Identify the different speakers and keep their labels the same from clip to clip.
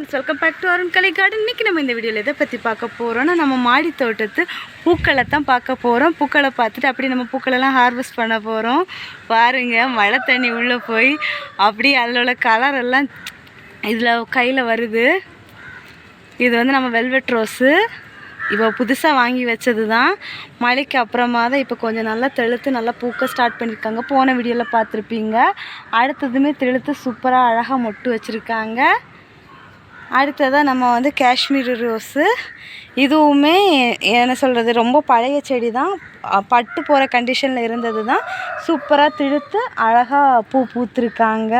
Speaker 1: Friends welcome back to Arun Kalai garden இன்றைக்கி நம்ம இந்த வீடியோவில் எதை பற்றி பார்க்க போகிறோன்னா நம்ம மாடி தோட்டத்து பூக்களை தான் பார்க்க போகிறோம் பூக்களை பார்த்துட்டு அப்படியே நம்ம பூக்களெல்லாம் ஹார்வெஸ்ட் பண்ண போகிறோம் பாருங்கள் மழை தண்ணி உள்ளே போய் அப்படியே அதில் உள்ள கலர் எல்லாம் இதில் கையில் வருது. இது வந்து நம்ம வெல்வெட் ரோஸு இப்போ புதுசாக வாங்கி வச்சது தான் மழைக்கு அப்புறமா தான் இப்போ கொஞ்சம் நல்லா தெளுத்து நல்லா பூக்க ஸ்டார்ட் பண்ணியிருக்காங்க. போன வீடியோவில் பார்த்துருப்பீங்க. அடுத்ததுமே தெளுத்து சூப்பராக அழகாக மொட்டு வச்சுருக்காங்க. அடுத்ததாக நம்ம வந்து காஷ்மீர் ரோஸு. இதுவுமே என்ன சொல்கிறது ரொம்ப பழைய செடி தான் பட்டு போகிற கண்டிஷனில் இருந்தது தான் சூப்பராக திழுத்து அழகாக பூ பூத்துருக்காங்க.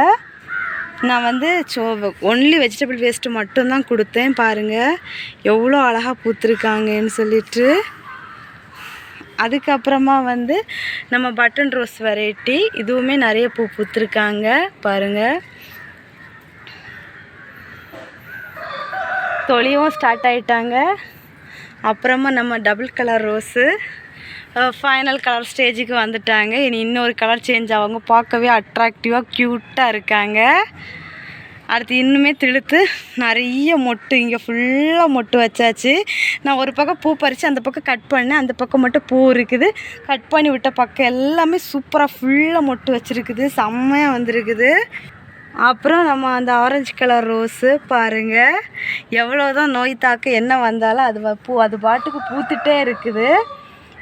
Speaker 1: நான் வந்து சோ ஒன்லி வெஜிடபிள் வேஸ்ட்டு மட்டும்தான் கொடுத்தேன் பாருங்கள் எவ்வளோ அழகாக பூத்துருக்காங்கன்னு சொல்லிட்டு. அதுக்கப்புறமா வந்து நம்ம பட்டன் ரோஸ் வெரைட்டி இதுவுமே நிறைய பூ பூத்துருக்காங்க பாருங்கள் தொழியும் ஸ்டார்ட் ஆகிட்டாங்க அப்புறமா நம்ம double colour rose final colour ஸ்டேஜுக்கு வந்துட்டாங்க. இனி இன்னொரு கலர் சேஞ்ச் ஆகவங்க பார்க்கவே அட்ராக்டிவாக க்யூட்டாக இருக்காங்க. அடுத்து இன்னுமே திழுத்து நிறைய மொட்டு இங்கே ஃபுல்லாக மொட்டு வச்சாச்சு. நான் ஒரு பக்கம் பூ பறித்து அந்த பக்கம் கட் பண்ணேன். அந்த பக்கம் மட்டும் பூ இருக்குது. கட் பண்ணி விட்ட பக்கம் எல்லாமே சூப்பராக ஃபுல்லாக மொட்டு வச்சுருக்குது. செம்மையாக வந்திருக்குது. அப்புறம் நம்ம அந்த ஆரஞ்சு கலர் ரோஸு பாருங்கள் எவ்வளோ தான் நோய் தாக்க என்ன வந்தாலும் அது வ- பூ அது பாட்டுக்கு பூத்துட்டே இருக்குது.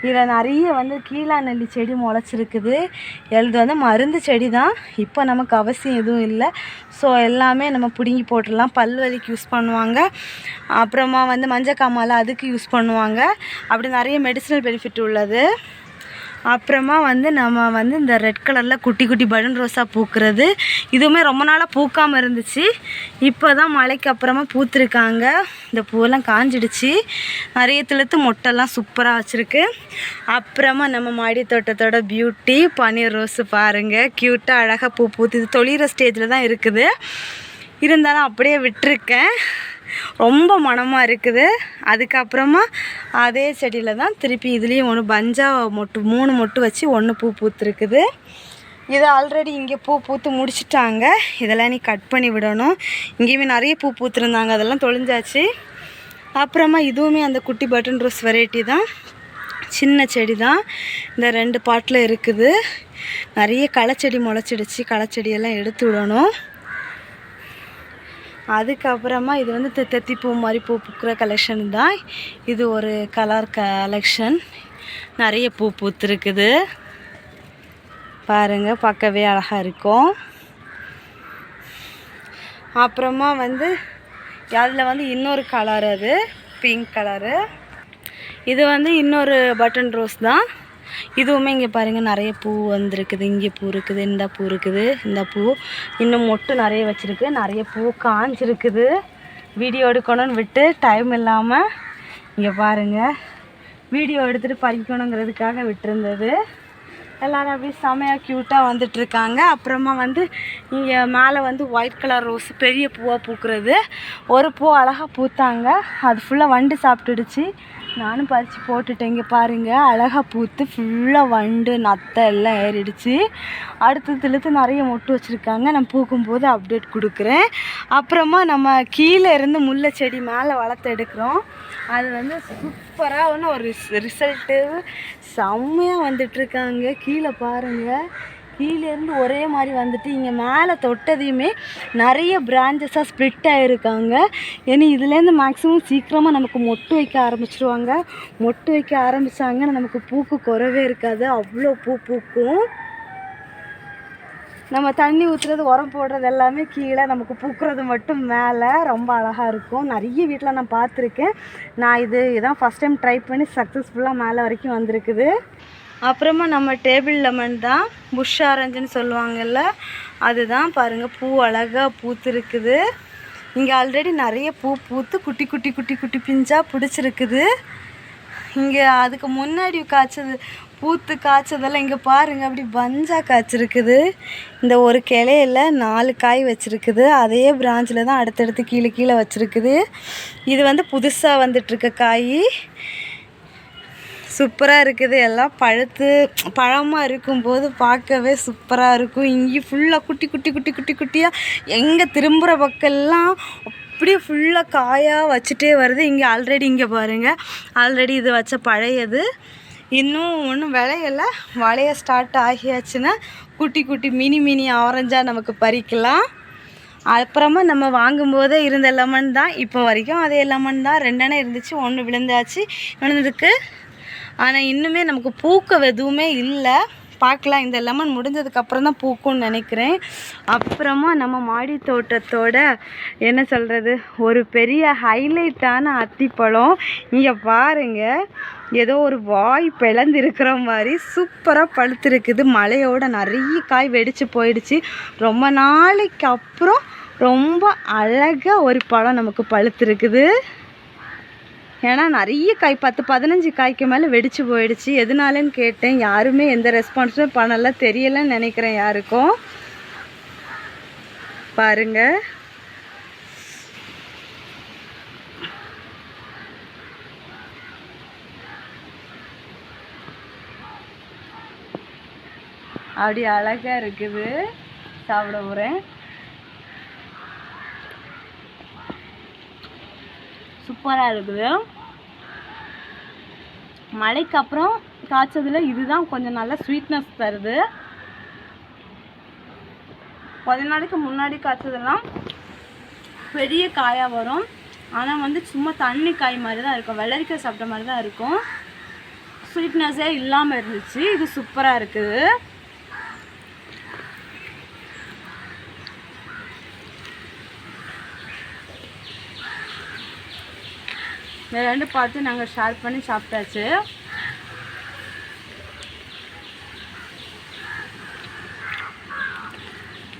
Speaker 1: இதில் நிறைய வந்து கீழா நெல்லி செடி முளைச்சிருக்குது. இது வந்து மருந்து செடி தான் இப்போ நமக்கு அவசியம் எதுவும் இல்லை. ஸோ எல்லாமே நம்ம பிடுங்கி போட்டுடலாம். பல் வலிக்கு யூஸ் பண்ணுவாங்க. அப்புறமா வந்து மஞ்சக்காமாலை அதுக்கு யூஸ் பண்ணுவாங்க. அப்படி நிறைய மெடிசினல் பெனிஃபிட் உள்ளது. அப்புறமா வந்து நம்ம வந்து இந்த ரெட் கலரில் குட்டி குட்டி பட்டன் ரோஸாக பூக்கிறது. இதுவுமே ரொம்ப நாளாக பூக்காமல் இருந்துச்சு. இப்போ தான் மழைக்கு அப்புறமா பூத்துருக்காங்க. இந்த பூவெல்லாம் காஞ்சிடுச்சு. நிறைய திழுத்து மொட்டைலாம் சூப்பராக வச்சுருக்கு. அப்புறமா நம்ம மாடி தோட்டத்தோட பியூட்டி பன்னீர் ரோஸு பாருங்கள் க்யூட்டாக அழகாக பூ பூத்து இது தொழிற ஸ்டேஜில் தான் இருக்குது. இருந்தாலும் அப்படியே விட்டுருக்கேன். ரொம்ப மணமாக இருக்குது. அதுக்கப்புறமா அதே செடியில் தான் திருப்பி இதுலேயும் ஒன்று பஞ்சா மொட்டு மூணு மொட்டு வச்சு ஒன்று பூ பூத்துருக்குது. இது ஆல்ரெடி இங்கே பூ பூத்து முடிச்சிட்டாங்க. இதெல்லாம் நீ கட் பண்ணி விடணும். இங்கேயுமே நிறைய பூ பூத்துருந்தாங்க. அதெல்லாம் தொழிஞ்சாச்சு அப்புறமா இதுவுமே அந்த குட்டி பட்டன் ரோஸ் வெரைட்டி தான். சின்ன செடி தான். இந்த ரெண்டு பாட்டில் இருக்குது. நிறைய களைச்செடி முளைச்சிடுச்சு. களைச்செடியெல்லாம் எடுத்து விடணும். அதுக்கப்புறமா இது வந்து தெ- தெத்திப்பூ மாதிரி பூ பூக்கிற கலெக்ஷன் தான். இது ஒரு கலர் கலெக்ஷன் நிறைய பூ பூத்துருக்குது. பாருங்கள் பார்க்கவே அழகாக இருக்கும். அப்புறமா வந்து அதில் வந்து இன்னொரு கலர் அது பிங்க் கலரு இது வந்து இன்னொரு பட்டன் ரோஸ் தான். இதுவுமே இங்கே பாருங்கள் நிறைய பூ வந்திருக்குது. இங்கே பூ இருக்குது இந்த பூ இருக்குது இந்த பூ. இன்னும் மொட்டு நிறைய வச்சுருக்கு. நிறைய பூ காஞ்சிருக்குது. வீடியோ எடுக்கணும்னு விட்டு டைம் இல்லாமல் இங்கே பாருங்கள் வீடியோ எடுத்துகிட்டு பறிக்கணுங்கிறதுக்காக விட்டுருந்தது. எல்லோரும் அப்படியே செமையாக க்யூட்டாக வந்துட்டுருக்காங்க. அப்புறமா வந்து இங்கே மேலே வந்து ஒயிட் கலர் ரோஸ் பெரிய பூவாக பூக்கிறது. ஒரு பூ அழகாக பூத்தாங்க. அது ஃபுல்லாக வண்டு சாப்பிட்டுடுச்சு. நானும் பறித்து போட்டுட்டேன். இங்கே பாருங்கள் அழகாக பூத்து ஃபுல்லாக வண்டு நத்தை எல்லாம் ஏறிடுச்சு. அடுத்து இழுத்து நிறைய மொட்டு வச்சுருக்காங்க. நான் பூக்கும்போது அப்டேட் கொடுக்குறேன். அப்புறமா நம்ம கீழே இருந்து முல்லை செடி மேலே வளர்த்து எடுக்கிறோம். அது வந்து சூப்பராக ஒன்று ஒரு ரிசல்ட்டு செம்மையாக வந்துட்டுருக்காங்க கீழே பாருங்கள் கீழேருந்து ஒரே மாதிரி வந்துட்டு இங்கே மேலே தொட்டதையுமே நிறைய பிரான்ச்சஸாக ஸ்ப்ளிட் ஆகிருக்காங்க ஏன்னா இதுலேருந்து மேக்ஸிமம் சீக்கிரமாக நமக்கு மொட்டு வைக்க ஆரம்பிச்சிருவாங்க. மொட்டு வைக்க ஆரம்பித்தாங்கன்னா நமக்கு பூக்கு குறவே இருக்காது. அவ்வளோ பூ பூக்கும். நம்ம தண்ணி ஊற்றுறது உரம் போடுறது எல்லாமே கீழே நமக்கு பூக்கிறது மட்டும் மேலே ரொம்ப அழகாக இருக்கும். நிறைய வீட்டில் நான் பார்த்துருக்கேன். நான் இது இதான் ஃபஸ்ட் டைம் ட்ரை பண்ணி சக்ஸஸ்ஃபுல்லாக மேலே வரைக்கும் வந்திருக்குது. அப்புறமா நம்ம டேபிள் லெமன் தான் புஷ் ஆரஞ்சுன்னு சொல்லுவாங்கல்ல அதுதான் பாருங்கள் பூ அழகாக பூத்துருக்குது. இங்கே ஆல்ரெடி நிறைய பூ பூத்து குட்டி குட்டி குட்டி குட்டி பிஞ்சாக பிடிச்சிருக்குது. இங்கே அதுக்கு முன்னாடி காய்ச்சது பூத்து காய்ச்சதெல்லாம் இங்கே பாருங்க அப்படி பஞ்சா காய்ச்சிருக்குது. இந்த ஒரு கிளையில நாலு காய் வச்சுருக்குது. அதே பிரான்ச்சில் தான் அடுத்தடுத்து கீழே கீழே வச்சுருக்குது. இது வந்து புதுசாக வந்துட்டுருக்க காய். சூப்பராக இருக்குது. எல்லாம் பழுத்து பழமாக இருக்கும்போது பார்க்கவே சூப்பராக இருக்கும். இங்கே ஃபுல்லாக குட்டி குட்டி குட்டி குட்டி குட்டியாக எங்கே திரும்புகிற பக்கம்லாம் அப்படியே ஃபுல்லாக காயாக வச்சுட்டே வருது. இங்கே ஆல்ரெடி இங்கே பாருங்கள் ஆல்ரெடி இது வச்ச பழையது. இன்னும் ஒன்றும் விளையலை. வளைய ஸ்டார்ட் ஆகியாச்சுன்னா குட்டி குட்டி மினி மினி ஆரஞ்சாக நமக்கு பறிக்கலாம். அப்புறமா நம்ம வாங்கும்போதே இருந்த லெமன் தான். இப்போ வரைக்கும் அதே லெமன் தான். ரெண்டெண்ணை இருந்துச்சு ஒன்று விழுந்தாச்சு. இன்னொன்று இருக்குது ஆனால் இன்னுமே நமக்கு பூக்க எதுவுமே இல்லை. பார்க்கலாம் இந்த லெமன் முடிஞ்சதுக்கப்புறம் தான் பூக்கும்னு நினைக்கிறேன். அப்புறமா நம்ம மாடி தோட்டத்தோட என்ன சொல்கிறது ஒரு பெரிய ஹைலைட்டான அத்திப்பழம். இங்கே பாருங்கள் ஏதோ ஒரு வாய் பிளந்திருக்கிற மாதிரி சூப்பராக பழுத்துருக்குது. மழையோட நிறைய காய் வெடித்து போயிடுச்சு. ரொம்ப நாளைக்கு அப்புறம் ரொம்ப அழகாக ஒரு பழம் நமக்கு பழுத்துருக்குது. ஏன்னா நிறைய காய் பத்து பதினஞ்சு காய்க்கு மேலே வெடிச்சு போயிடுச்சு. எதனாலன்னு கேட்டேன். யாருமே எந்த ரெஸ்பான்ஸுமே பண்ணல. தெரியலன்னு நினைக்கிறேன் யாருக்கும். பாருங்க. அப்படி அழகாக இருக்குது. சாப்பிட போகிறேன் சூப்பராக இருக்குது. மழைக்கு அப்புறம் காய்ச்சதில் இதுதான் கொஞ்சம் நல்லா ஸ்வீட்னஸ் தருது. கொஞ்ச நாளைக்கு முன்னாடி காய்ச்சதெல்லாம் பெரிய காயாக வரும். ஆனால் வந்து சும்மா தண்ணி காய் மாதிரி தான் இருக்கும். வெள்ளரிக்காய் சாப்பிட்ட மாதிரி தான் இருக்கும் ஸ்வீட்னஸே இல்லாமல் இருந்துச்சு. இது சூப்பராக இருக்குது. இந்த ரெண்டு பார்த்து நாங்கள் ஷேர் பண்ணி சாப்பிட்டாச்சு.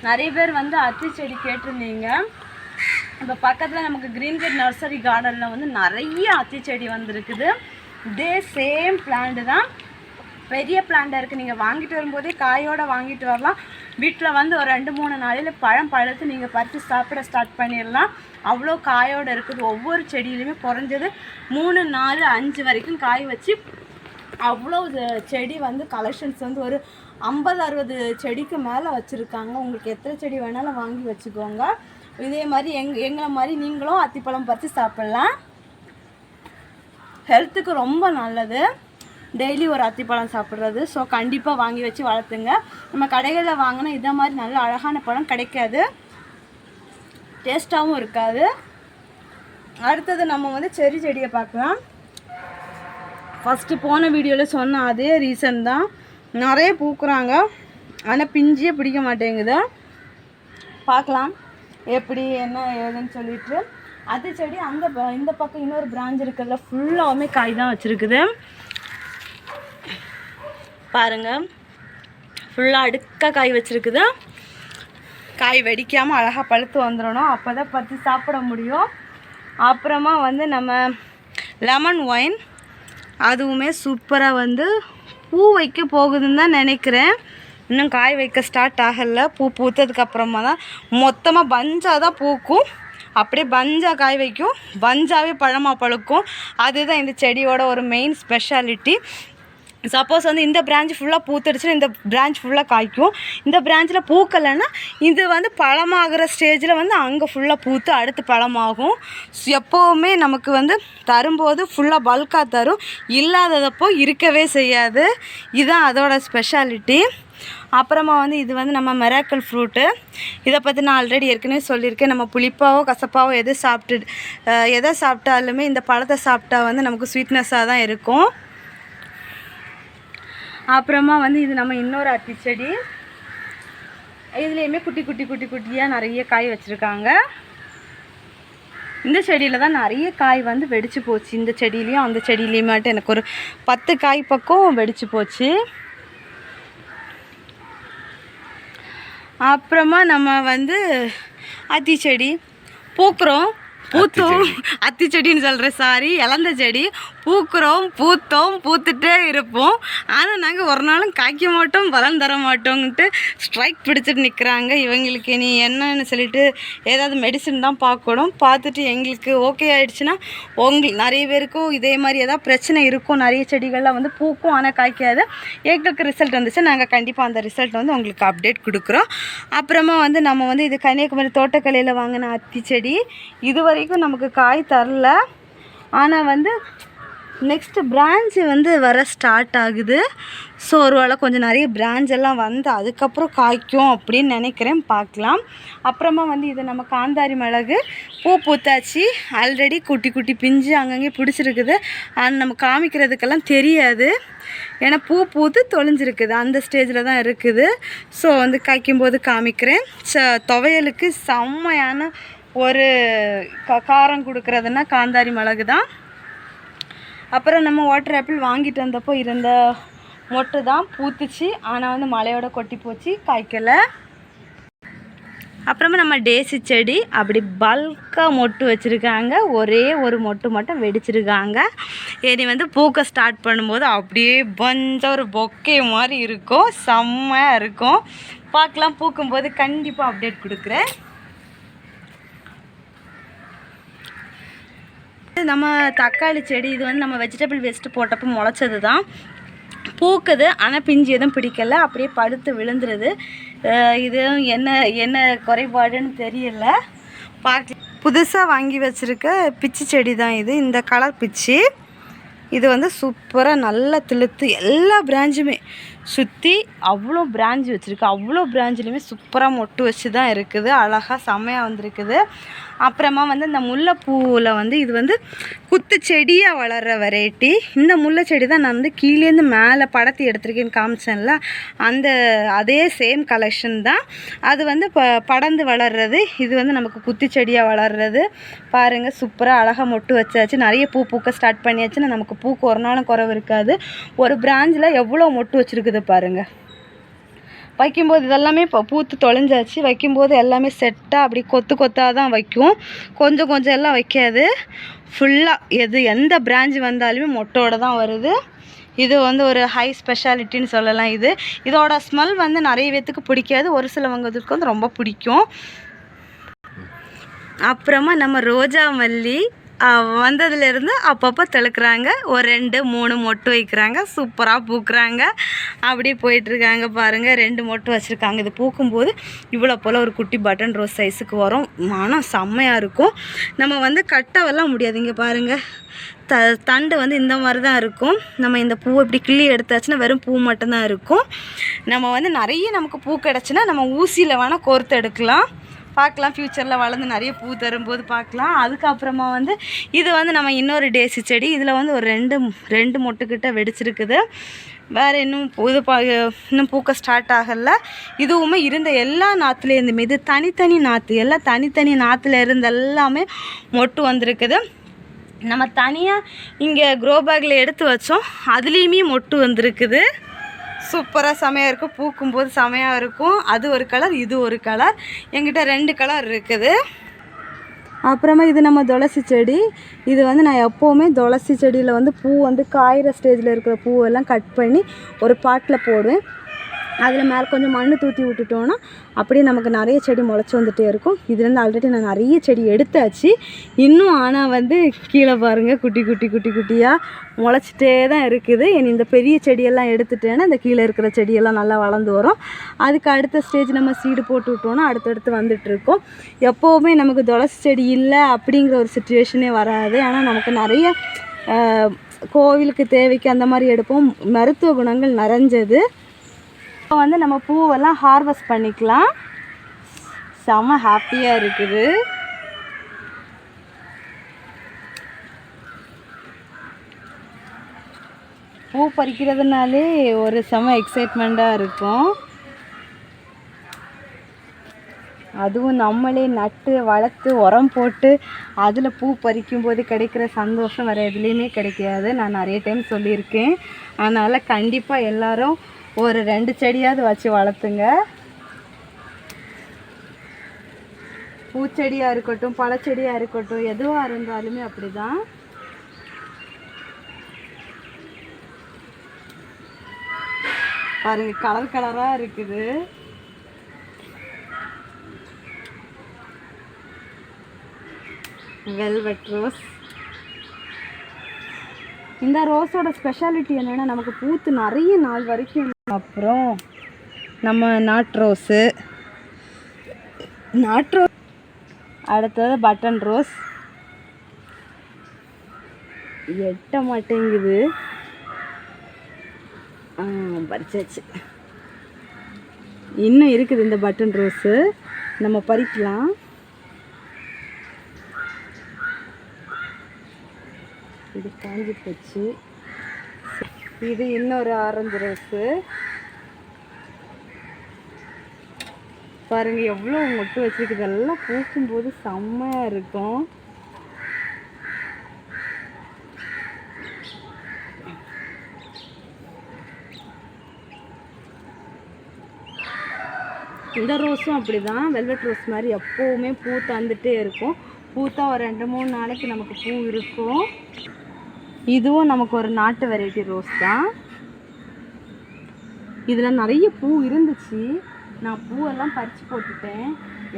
Speaker 1: நிறைய பேர் வந்து அத்தி செடி கேட்டிருந்தீங்க. இப்போ பக்கத்தில் நமக்கு க்ரீன் கேட் நர்சரி கார்டனில் வந்து நிறைய அத்தி செடி வந்திருக்குது. இதே சேம் பிளான்ட் தான். பெரிய பிளான்டாக இருக்குது நீங்கள் வாங்கிட்டு வரும்போதே காயோடு வாங்கிட்டு வரலாம். வீட்டில் வந்து ஒரு ரெண்டு மூணு நாளையில் பழம் பழுத்து நீங்கள் பறித்து சாப்பிட ஸ்டார்ட் பண்ணிடலாம். அவ்வளோ காயோடு இருக்குது. ஒவ்வொரு செடியிலையுமே குறைஞ்சது மூணு நாலு அஞ்சு வரைக்கும் காய் வச்சு அவ்வளோ இது செடி வந்து கலெக்ஷன்ஸ் வந்து ஒரு ஐம்பது அறுபது செடிக்கு மேலே வச்சுருக்காங்க. உங்களுக்கு எத்தனை செடி வேணாலும் வாங்கி வச்சுக்கோங்க. இதே மாதிரி எங் எங்களை மாதிரி நீங்களும் அத்திப்பழம் பறித்து சாப்பிட்லாம். ஹெல்த்துக்கு ரொம்ப நல்லது. டெய்லி ஒரு அத்திப்பழம் சாப்பிட்றது. ஸோ கண்டிப்பாக வாங்கி வச்சு வளர்த்துங்க. நம்ம கடைகளில் வாங்கினா இதை மாதிரி நல்ல அழகான பழம் கிடைக்காது. டேஸ்ட்டாகவும் இருக்காது. அடுத்தது நம்ம வந்து செரி செடியை பார்க்கலாம். ஃபஸ்ட்டு போன வீடியோவில் சொன்ன அதே ரீசன் தான். நிறைய பூக்குறாங்க. ஆனால் பிஞ்சியே பிடிக்க மாட்டேங்குது. பார்க்கலாம். எப்படி என்ன ஏதுன்னு சொல்லிட்டு. அது செடி அந்த ப- இந்த பக்கம் இன்னொரு பிரான்ச் இருக்குல்ல ஃபுல்லாகவுமே காய் தான் வச்சுருக்குது. பாருங்கள் ஃபுல்லாக அடுக்காக காய் வச்சுருக்குது. காய் வெடிக்காமல் அழகாக பழுத்து வந்துடணும். அப்போ தான் பற்றி சாப்பிட முடியும். அப்புறமா வந்து நம்ம லெமன் ஒயின் அதுவுமே சூப்பராக வந்து பூ வைக்க போகுதுன்னு தான் நினைக்கிறேன். இன்னும் காய் வைக்க ஸ்டார்ட் ஆகலை. பூ பூத்ததுக்கப்புறமா தான். மொத்தமாக பஞ்சாக தான் பூக்கும். அப்படியே பஞ்சாக காய் வைக்கும். பஞ்சாவே பழமாக பழுக்கும். அதுதான் இந்த செடியோட ஒரு மெயின் ஸ்பெஷாலிட்டி சப்போஸ் வந்து இந்த பிரான்ச் ஃபுல்லாக பூத்துடுச்சுன்னா இந்த பிரான்ச் ஃபுல்லாக காய்க்கும். இந்த பிரான்ச்சில் பூக்கலைன்னா இது வந்து பழமாகிற ஸ்டேஜில் வந்து அங்கே ஃபுல்லாக பூத்து அடுத்து பழமாகும். எப்போவுமே நமக்கு வந்து தரும்போது ஃபுல்லாக பல்காக தரும். இல்லாததப்போ இருக்கவே செய்யாது. இதுதான் அதோட ஸ்பெஷாலிட்டி அப்புறமா வந்து இது வந்து நம்ம மெராக்கல் ஃப்ரூட்டு இதை பற்றி நான் ஆல்ரெடி ஏற்கனவே சொல்லியிருக்கேன். நம்ம புளிப்பாவோ கசப்பாவோ எது சாப்பிட்டு எதை சாப்பிட்டாலுமே இந்த பழத்தை சாப்பிட்டா வந்து நமக்கு ஸ்வீட்னஸாக தான் இருக்கும். அப்புறமா வந்து இது நம்ம இன்னொரு அத்தி செடி இதுலேயுமே குட்டி குட்டி குட்டி குட்டியாக நிறைய காய் வச்சுருக்காங்க. இந்த செடியில் தான் நிறைய காய் வந்து வெடிச்சு போச்சு. இந்த செடியிலையும் அந்த செடியிலையுமாட்டு எனக்கு ஒரு பத்து காய் பக்கம் வெடிச்சு போச்சு. அப்புறமா நம்ம வந்து அத்தி செடி பூக்குறோம். பூத்தோம். அத்தி செடின்னு சொல்கிறேன் சாரி இளந்த செடி. பூக்குறோம் பூத்தோம் பூத்துட்டே இருப்போம். ஆனால் நாங்கள் ஒரு நாளும் காய்க்க மாட்டோம் பலன் தர மாட்டோம்ன்ட்டு ஸ்ட்ரைக் பிடிச்சிட்டு நிற்கிறாங்க இவங்களுக்கு நீ என்னன்னு சொல்லிட்டு ஏதாவது மெடிசன் தான் பார்க்கணும். பார்த்துட்டு எங்களுக்கு ஓகே ஆயிடுச்சுன்னா உங்களுக்கு நிறைய பேருக்கும் இதே மாதிரி ஏதாவது பிரச்சனை இருக்கும். நிறைய செடிகள்லாம் வந்து பூக்கும் ஆனால் காய்க்காது. எங்களுக்கு ரிசல்ட் வந்துச்சு நாங்கள் கண்டிப்பாக அந்த ரிசல்ட் வந்து உங்களுக்கு அப்டேட் கொடுக்குறோம். அப்புறமா வந்து நம்ம வந்து இது கன்னியாகுமரி தோட்டக்கலையில் வாங்கின அத்தி செடி இது வரைக்கும் நமக்கு காய் தரல. ஆனால் வந்து நெக்ஸ்ட்டு பிரான்ச்சு வந்து வர ஸ்டார்ட் ஆகுது. ஸோ ஒரு வேளை கொஞ்சம் நிறைய பிரான்ச் எல்லாம் வந்து அதுக்கப்புறம் காய்க்கும் அப்படின்னு நினைக்கிறேன். பார்க்கலாம். அப்புறமா வந்து இது நம்ம காந்தாரி மிளகு. பூ பூத்தாச்சு. ஆல்ரெடி குட்டி குட்டி பிஞ்சு அங்கங்கே பிடிச்சிருக்குது. ஆனால் நம்ம காமிக்கிறதுக்கெல்லாம் தெரியாது. ஏன்னா பூ பூத்து தொலைஞ்சிருக்குது. அந்த ஸ்டேஜில் தான் இருக்குது. ஸோ வந்து காய்க்கும்போது காமிக்கிறேன். ச துவையலுக்கு செம்மையான ஒரு க காரம் கொடுக்குறதுன்னா காந்தாரி மிளகு தான் அப்புறம் நம்ம வாட்டர் ஆப்பிள் வாங்கிட்டு வந்தப்போ இருந்த மொட்டு தான் பூத்துச்சு. ஆனால் வந்து மழையோட கொட்டி போச்சு காய்க்கலை. அப்புறமா நம்ம டேசி செடி அப்படி பல்காக மொட்டு வச்சுருக்காங்க. ஒரே ஒரு மொட்டு மட்டும் வெடிச்சிருக்காங்க. இனி வந்து பூக்க ஸ்டார்ட் பண்ணும்போது அப்படியே பஞ்ச ஒரு பொக்கே மாதிரி இருக்கும். செம்மையாக இருக்கும். பார்க்கலாம் பூக்கும்போது கண்டிப்பாக அப்டேட் கொடுக்குறேன். நம்ம தக்காளி செடி இது வந்து நம்ம வெஜிடபிள் வேஸ்ட்டு போட்டப்போ முளைச்சது தான் பூக்குது ஆனால் பிஞ்சு எதுவும் பிடிக்கல. அப்படியே படுத்து விழுந்துருது. இதுவும் இது என்ன என்ன குறைபாடுன்னு தெரியல. பார்க்க புதுசாக வாங்கி வச்சுருக்க பிச்சி செடி தான் இது. இந்த கலர் பிச்சி. இது வந்து சூப்பராக நல்லா திழுத்து எல்லா பிரான்ச்சுமே சுற்றி அவ்வளோ பிரான்ச் வச்சுருக்கு. அவ்வளோ பிரான்ச்லேயுமே சூப்பராக மொட்டு வச்சு தான் இருக்குது. அழகாக செம்மையாக வந்திருக்குது. அப்புறமா வந்து இந்த முல்லைப்பூவில் வந்து இது வந்து குத்து செடியாக வளர்கிற வெரைட்டி இந்த முல்லை செடி தான் நான் வந்து கீழேருந்து மேலே படத்தி எடுத்திருக்கேன்னு காமிச்சேன்ல. அந்த அதே சேம் கலெக்ஷன் தான். அது வந்து ப படர்ந்து வளர்றது. இது வந்து நமக்கு குத்து செடியாக வளர்றது. பாருங்கள் சூப்பராக அழகாக மொட்டு வச்சாச்சு. நிறைய பூ பூக்க ஸ்டார்ட் பண்ணியாச்சுன்னா நமக்கு பூக்கு ஒரு நாளும் குறவு இருக்காது. ஒரு பிராஞ்சில் எவ்வளோ மொட்டு வச்சுருக்குது பாருங்கள் வைக்கும்போது இதெல்லாமே இப்போ பூத்து தொலைஞ்சாச்சு. வைக்கும்போது எல்லாமே செட்டாக அப்படி கொத்து கொத்தாக தான் வைக்கும். கொஞ்சம் கொஞ்சம் எல்லாம் வைக்காது. ஃபுல்லாக எது எந்த பிரான்ச் வந்தாலுமே மொட்டோட தான் வருது. இது வந்து ஒரு ஹை ஸ்பெஷாலிட்டின்னு சொல்லலாம் இது. இதோட ஸ்மெல் வந்து நிறைய பேத்துக்கு பிடிக்காது. ஒரு சிலவங்களுக்கு வந்து ரொம்ப பிடிக்கும். அப்புறமா நம்ம ரோஜா மல்லி வந்ததுலேருந்து அப்பப்போ தெளுக்குறாங்க. ஒரு ரெண்டு மூணு மொட்டு வைக்கிறாங்க. சூப்பராக பூக்குறாங்க. அப்படியே போயிட்டுருக்காங்க பாருங்கள் ரெண்டு மொட்டு வச்சுருக்காங்க. இது பூக்கும்போது இவ்வளோ போல் ஒரு குட்டி பட்டன் ரோஸ் சைஸுக்கு வரும். மனம் செம்மையாக இருக்கும். நம்ம வந்து கட்டவெல்லாம் முடியாது இங்கே பாருங்கள் த தண்டு வந்து இந்த மாதிரி தான் இருக்கும். நம்ம இந்த பூவை இப்படி கிள்ளி எடுத்தாச்சுன்னா வெறும் பூ மட்டும்தான் இருக்கும். நம்ம வந்து நிறைய நமக்கு பூ கிடச்சுன்னா நம்ம ஊசியில் வேணால் கோர்த்து எடுக்கலாம். பார்க்கலாம். ஃப்யூச்சரில் வளர்ந்து நிறைய பூ தரும்போது பார்க்கலாம். அதுக்கப்புறமா வந்து இது வந்து நம்ம இன்னொரு டேசி செடி. இதில் வந்து ஒரு ரெண்டு ரெண்டு மொட்டுக்கிட்ட வெடிச்சிருக்குது. வேறு இன்னும் இது பா இன்னும் பூக்க ஸ்டார்ட் ஆகலை. இதுவுமே இருந்த எல்லா நாற்றுலேருந்துமே இது தனித்தனி நாற்று எல்லாம் தனித்தனி நாற்றுல இருந்து எல்லாமே மொட்டு வந்திருக்குது. நம்ம தனியாக இங்கே க்ரோ பேக்கில் எடுத்து வச்சோம். அதுலேயுமே மொட்டு வந்திருக்குது. சூப்பராக செமையாக இருக்கும். பூக்கும்போது செமையாக இருக்கும். அது ஒரு கலர் இது ஒரு கலர் என்கிட்ட ரெண்டு கலர் இருக்குது. அப்புறமா இது நம்ம துளசி செடி. இது வந்து நான் எப்போவுமே துளசி செடியில் வந்து பூ வந்து காயிற ஸ்டேஜில் இருக்கிற பூவெல்லாம் கட் பண்ணி ஒரு பாட்டில் போடுவேன். அதில் மேலே கொஞ்சம் மண் தூத்தி விட்டுட்டோன்னா அப்படியே நமக்கு நிறைய செடி முளைச்சி வந்துகிட்டே இருக்கும். இதுலேருந்து ஆல்ரெடி நான் நிறைய செடி எடுத்தாச்சு. இன்னும் ஆனால் வந்து கீழே பாருங்கள் குட்டி குட்டி குட்டி குட்டியாக முளைச்சிட்டே தான் இருக்குது. இனி இந்த பெரிய செடியெல்லாம் எடுத்துட்டேன்னா இந்த கீழே இருக்கிற செடியெல்லாம் நல்லா வளர்ந்து வரும். அதுக்கு அடுத்த ஸ்டேஜ் நம்ம சீடு போட்டு விட்டோன்னா அடுத்தடுத்து வந்துட்டுருக்கோம் எப்போவுமே நமக்கு துளசி செடி இல்லை அப்படிங்கிற ஒரு சுச்சுவேஷனே வராது. ஆனால் நமக்கு நிறைய கோவிலுக்கு தேவைக்கு அந்த மாதிரி எடுப்போம். மருத்துவ குணங்கள் நிறைஞ்சது. இப்போ வந்து நம்ம பூவெல்லாம் ஹார்வெஸ்ட் பண்ணிக்கலாம். செம ஹாப்பியாக இருக்குது. பூ பறிக்கிறதுனாலே ஒரு செம எக்ஸைட்மெண்ட்டாக இருக்கும். அதுவும் நம்மளே நட்டு வளர்த்து உரம் போட்டு அதில் பூ பறிக்கும்போது கிடைக்கிற சந்தோஷம் வேறு எதுலேயுமே கிடைக்காது. நான் நிறைய டைம் சொல்லியிருக்கேன். அதனால் கண்டிப்பாக எல்லோரும் ஒரு ரெண்டு செடியாவது வச்சு வளர்த்துங்க. பூச்செடியாக இருக்கட்டும் பழச்செடியாக இருக்கட்டும் எதுவாக இருந்தாலுமே அப்படி தான் பாருங்க கலர் கலராக இருக்குது. வெல்வெட் ரோஸ் இந்த ரோஸோட ஸ்பெஷாலிட்டி என்னென்னா நமக்கு பூத்து நிறைய நாள் வரைக்கும் அப்புறம் நம்ம நாட் ரோஸு. நாட் ரோஸ். அடுத்தது பட்டன் ரோஸ். எட்ட மாட்டேங்குது. பறிச்சாச்சு. இன்னும் இருக்குது இந்த பட்டன் ரோஸு. நம்ம பறிக்கலாம். இது காஞ்சி போச்சு. இது இன்னொரு ஆரஞ்சு ரோஸு பாருங்க எவ்வளோ மொட்டு வச்சுருக்கு. இதெல்லாம் பூக்கும்போது செம்மையாக இருக்கும். இந்த ரோஸும் அப்படி தான் வெல்வெட் ரோஸ் மாதிரி எப்போவுமே பூ தந்துகிட்டே இருக்கும். பூத்தா ஒரு ரெண்டு மூணு நாளைக்கு நமக்கு பூ இருக்கும். இதுவும் நமக்கு ஒரு நாட்டு வெரைட்டி ரோஸ் தான். இதில் நிறைய பூ இருந்துச்சு. நான் பூவெல்லாம் பறித்து போட்டுட்டேன்.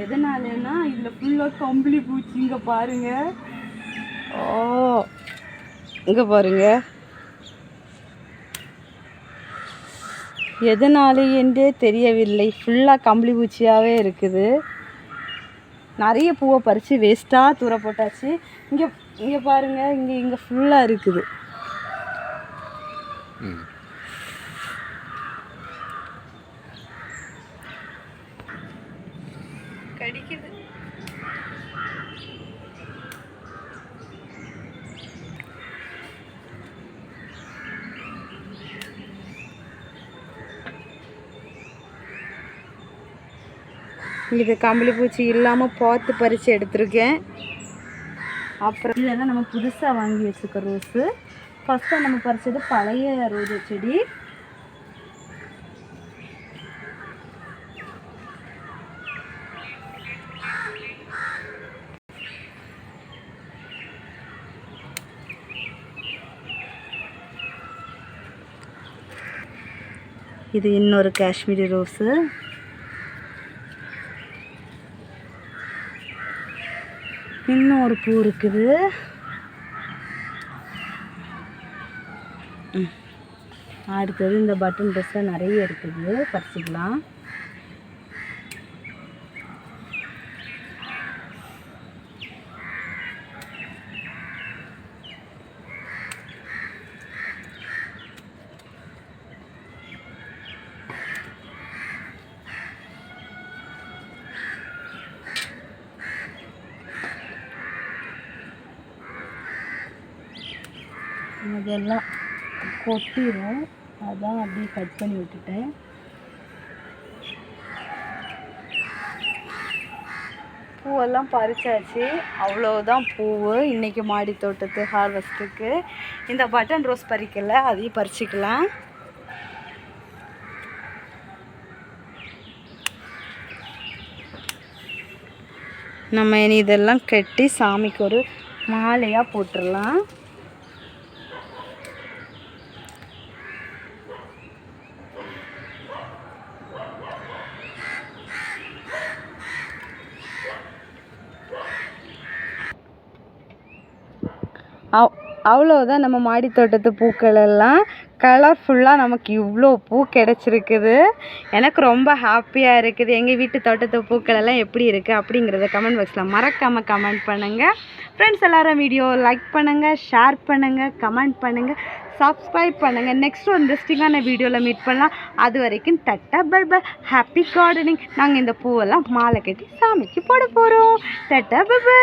Speaker 1: எதனாலன்னா இதில் ஃபுல்லாக கம்பளி பூச்சி இங்கே பாருங்க. ஓ இங்கே பாருங்க. எதனால என்றே தெரியவில்லை. ஃபுல்லாக கம்பளி பூச்சியாகவே இருக்குது. நிறைய பூவை பறித்து வேஸ்ட்டாக தூர போட்டாச்சு. இங்கே இங்கே பாருங்கள் இங்கே இங்கே ஃபுல்லாக இருக்குது. கடிக்குது. இது கம்பளி பூச்சி இல்லாமல் பார்த்து பறித்து எடுத்திருக்கேன். அப்புறம் இதெல்லாம் நம்ம புதுசாக வாங்கி வச்சுருக்க ரோஸு. ஃபஸ்ட்டாக நம்ம பறிச்சது பழைய ரோஜா செடி. இது இன்னொரு காஷ்மீரி ரோஸு. இன்னும் ஒரு பூ இருக்குது. அடுத்தது இந்த பட்டன் ட்ரெஸ்ஸில் நிறைய இருக்குது. பறிச்சிக்கலாம் இதெல்லாம் கொட்டிடும் அதான் அப்படியே கட் பண்ணி விட்டுட்டேன். பூவெல்லாம் பறிச்சாச்சு. அவ்வளோதான் பூவு. இன்றைக்கி மாடி தோட்டத்து ஹார்வெஸ்ட்டுக்கு இந்த பட்டன் ரோஸ் பறிக்கல. அதையும் பறிச்சிக்கலாம். நம்ம இனி இதெல்லாம் கட்டி சாமிக்கு ஒரு மாலையாக போட்டுடலாம் அவ்வளோதான் நம்ம மாடி தோட்டத்து பூக்கள் எல்லாம் கலர்ஃபுல்லாக நமக்கு இவ்வளோ பூ கிடச்சிருக்குது. எனக்கு ரொம்ப ஹாப்பியாக இருக்குது. எங்கள் வீட்டு தோட்டத்து பூக்கள் எல்லாம் எப்படி இருக்குது அப்படிங்கிறத கமெண்ட் பாக்ஸில் மறக்காமல் கமெண்ட் பண்ணுங்கள் ஃப்ரெண்ட்ஸ் எல்லோரும் வீடியோ லைக் பண்ணுங்கள் ஷேர் பண்ணுங்கள் கமெண்ட் பண்ணுங்கள் சப்ஸ்கிரைப் பண்ணுங்கள் நெக்ஸ்ட் ஒரு இன்ட்ரெஸ்டிங்கான வீடியோவில் மீட் பண்ணலாம். அது வரைக்கும் tata bye bye happy gardening நாங்கள் இந்த பூவெல்லாம் மாலை கட்டி சாமிக்கு போட போகிறோம் டட்டா பை பை